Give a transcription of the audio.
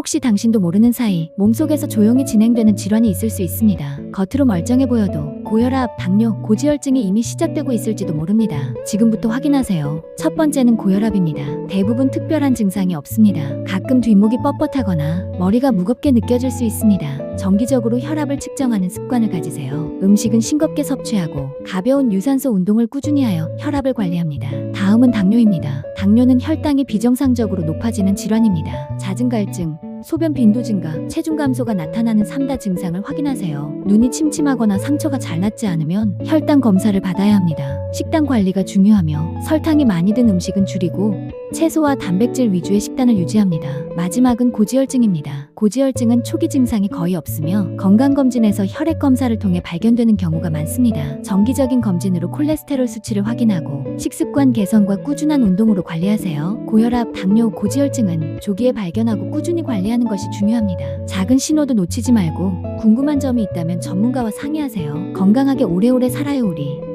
혹시 당신도 모르는 사이 몸속에서 조용히 진행되는 질환이 있을 수 있습니다. 겉으로 멀쩡해 보여도 고혈압, 당뇨, 고지혈증이 이미 시작되고 있을지도 모릅니다. 지금부터 확인하세요. 첫 번째는 고혈압입니다. 대부분 특별한 증상이 없습니다. 가끔 뒷목이 뻣뻣하거나 머리가 무겁게 느껴질 수 있습니다. 정기적으로 혈압을 측정하는 습관을 가지세요. 음식은 싱겁게 섭취하고 가벼운 유산소 운동을 꾸준히 하여 혈압을 관리합니다. 다음은 당뇨입니다. 당뇨는 혈당이 비정상적으로 높아지는 질환입니다. 잦은 갈증, 소변 빈도 증가, 체중 감소가 나타나는 3다 증상을 확인하세요. 눈이 침침하거나 상처가 잘 낫지 않으면 혈당 검사를 받아야 합니다. 식단 관리가 중요하며 설탕이 많이 든 음식은 줄이고 채소와 단백질 위주의 식단을 유지합니다. 마지막은 고지혈증입니다. 고지혈증은 초기 증상이 거의 없으며 건강검진에서 혈액 검사를 통해 발견되는 경우가 많습니다. 정기적인 검진으로 콜레스테롤 수치를 확인하고 식습관 개선과 꾸준한 운동으로 관리하세요. 고혈압, 당뇨, 고지혈증은 조기에 발견하고 꾸준히 관리 하는 것이 중요합니다. 작은 신호도 놓치지 말고 궁금한 점이 있다면 전문가와 상의하세요. 건강하게 오래오래 살아요 우리.